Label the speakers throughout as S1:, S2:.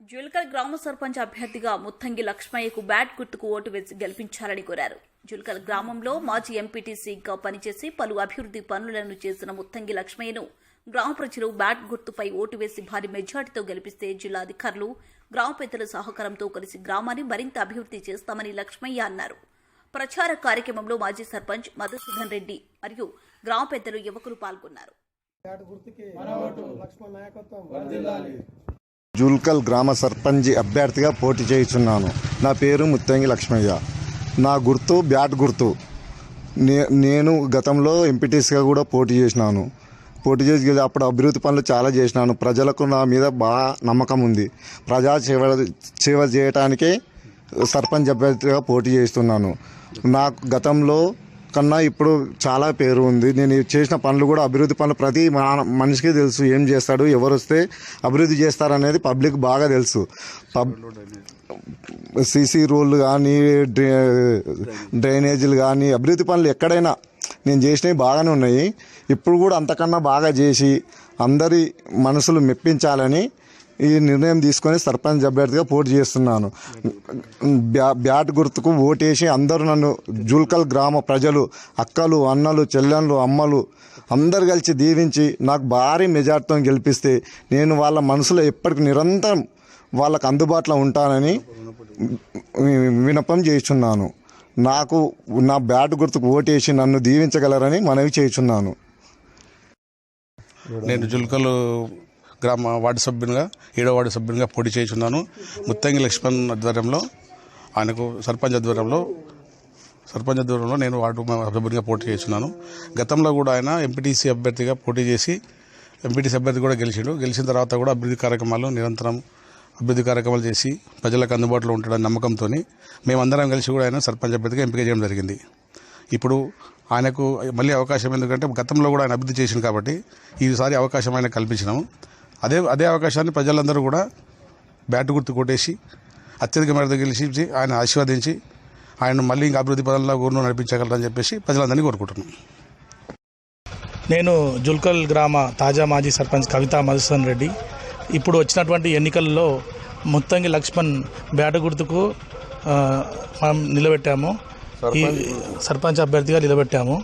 S1: జుల్కల్ గ్రామ సర్పంచ్ అభ్యర్థిగా ముత్తంగి లక్ష్మయ్యకు బ్యాట్ గుర్తుకు ఓటు వేసి గెలిపించాలని కోరారు. జుల్కల్ గ్రామంలో మాజీ ఎంపీటీసీగా పనిచేసి పలు అభివృద్ది పనులను చేసిన ముత్తంగి లక్ష్మయ్యను గ్రామ ప్రజలు బ్యాట్ గుర్తుపై ఓటు వేసి భారీ మెజార్టీతో గెలిపిస్తే జిల్లా అధికారులు గ్రామ పెద్దల సహకారంతో కలిసి గ్రామాన్ని మరింత అభివృద్ది చేస్తామని లక్ష్మయ్య అన్నారు. ప్రచార కార్యక్రమంలో మాజీ సర్పంచ్ మధుసూదన్ రెడ్డి మరియు గ్రామ పెద్దలు యువకులు పాల్గొన్నారు.
S2: జుల్కల్
S3: జూల్కల్ గ్రామ సర్పంచి అభ్యర్థిగా పోటీ చేయుచున్నాను. నా పేరు ముత్తంగి లక్ష్మయ్య. నా గుర్తు బ్యాట్ గుర్తు. నే నేను గతంలో ఎంపీటీసీగా కూడా పోటీ చేసినాను. పోటీ చేసి అప్పుడు అభివృద్ధి పనులు చాలా చేసినాను. ప్రజలకు నా మీద బాగా నమ్మకం ఉంది. ప్రజా సేవ సేవ చేయటానికే సర్పంచ్ అభ్యర్థిగా పోటీ చేస్తున్నాను. నాకు గతంలో కన్నా ఇప్పుడు చాలా పేరు ఉంది. నేను చేసిన పనులు కూడా అభివృద్ధి పనులు ప్రతి మనిషికి తెలుసు ఏం చేస్తాడు ఎవరు వస్తే అభివృద్ధి చేస్తారనేది పబ్లిక్ బాగా తెలుసు. పబ్ సీసీ రోడ్లు కానీ డ్రైనేజీలు కానీ అభివృద్ధి పనులు ఎక్కడైనా నేను చేసినవి బాగానే ఉన్నాయి. ఇప్పుడు కూడా అంతకన్నా బాగా చేసి అందరి మనసులు మెప్పించాలని ఈ నిర్ణయం తీసుకొని సర్పంచ్ అభ్యర్థిగా పోటీ చేస్తున్నాను. బ్యా బ్యాట్ గుర్తుకు ఓటేసి అందరూ నన్ను జుల్కల్ గ్రామ ప్రజలు అక్కలు అన్నలు చెల్లెళ్ళు అమ్మలు అందరు కలిసి దీవించి నాకు భారీ మెజార్టీతో గెలిపిస్తే నేను వాళ్ళ మనసులో ఎప్పటికి నిరంతరం వాళ్ళకు అందుబాటులో ఉంటానని వినపం చేస్తున్నాను. నాకు నా బ్యాట్ గుర్తుకు ఓటేసి నన్ను దీవించగలరని మనవి చేస్తున్నాను.
S4: నేను జుల్కలు గ్రామ వార్డు సభ్యునిగా ఏడో వార్డు సభ్యునిగా పోటీ చేస్తున్నాను ముత్తంగి లక్ష్మణ్ ఆధ్వర్యంలో ఆయనకు సర్పంచ్ ఆధ్వర్యంలో సర్పంచ్ ఆధ్వర్యంలో నేను వార్డు సభ్యునిగా పోటీ చేస్తున్నాను గతంలో కూడా ఆయన ఎంపీటీసీ అభ్యర్థిగా పోటీ చేసి ఎంపీటీసీ అభ్యర్థి కూడా గెలిచాడు. గెలిచిన తర్వాత కూడా అభివృద్ధి కార్యక్రమాలు నిరంతరం అభివృద్ధి కార్యక్రమాలు చేసి ప్రజలకు అందుబాటులో ఉంటాడని నమ్మకంతో మేమందరం కలిసి కూడా ఆయన సర్పంచ్ అభ్యర్థిగా ఎంపిక చేయడం జరిగింది. ఇప్పుడు ఆయనకు మళ్ళీ అవకాశం ఎందుకంటే గతంలో కూడా ఆయన అభివృద్ధి చేసింది కాబట్టి ఈసారి అవకాశం ఆయన కల్పించినాము. అదే అదే అవకాశాన్ని ప్రజలందరూ కూడా బ్యాట్ గుర్తు కొట్టేసి అత్యధిక మేరతో గెలిచి ఆయన ఆశీర్వదించి ఆయన మళ్ళీ ఇంకా అభివృద్ధి పదంలో ఊరిలో నడిపించగలరని చెప్పేసి ప్రజలందరినీ కోరుకుంటున్నాం.
S5: నేను జుల్కల్ గ్రామ తాజా మాజీ సర్పంచ్ కవితా మధుసూదన్ రెడ్డి. ఇప్పుడు వచ్చినటువంటి ఎన్నికల్లో ముత్తంగి లక్ష్మణ్ బ్యాట గుర్తుకు ఆ, మనం నిలబెట్టాము. ఈ సర్పంచ్ అభ్యర్థిగా నిలబెట్టాము.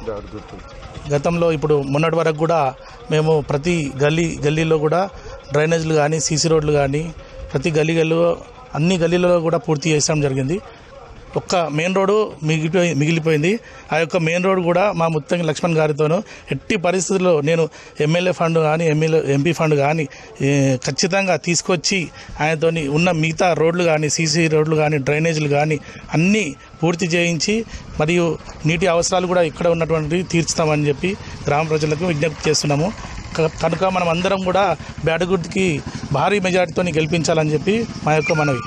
S5: గతంలో ఇప్పుడు మొన్నటి వరకు కూడా మేము ప్రతి గల్లీ గల్లీలో కూడా డ్రైనేజ్లు కానీ సీసీ రోడ్లు కానీ ప్రతి గల్లీ గల్లీలో అన్ని గల్లీలలో కూడా పూర్తి చేసడం జరిగింది. ఒక్క మెయిన్ రోడ్డు మిగిలిపోయి మిగిలిపోయింది. ఆ యొక్క మెయిన్ రోడ్ కూడా మా ముత్తంగి లక్ష్మణ్ గారితోనూ ఎట్టి పరిస్థితుల్లో నేను ఎమ్మెల్యే ఫండ్ కానీ ఎమ్మెల్యే ఎంపీ ఫండ్ కానీ ఖచ్చితంగా తీసుకొచ్చి ఆయనతో ఉన్న మిగతా రోడ్లు కానీ సీసీ రోడ్లు కానీ డ్రైనేజీలు కానీ అన్నీ పూర్తి చేయించి మరియు నీటి అవసరాలు కూడా ఇక్కడ ఉన్నటువంటి తీర్చుతామని చెప్పి గ్రామ ప్రజలకు విజ్ఞప్తి చేస్తున్నాము. కనుక మనం అందరం కూడా బ్యాటగుర్తికి భారీ మెజార్టీతో గెలిపించాలని చెప్పి మా యొక్క మనవి.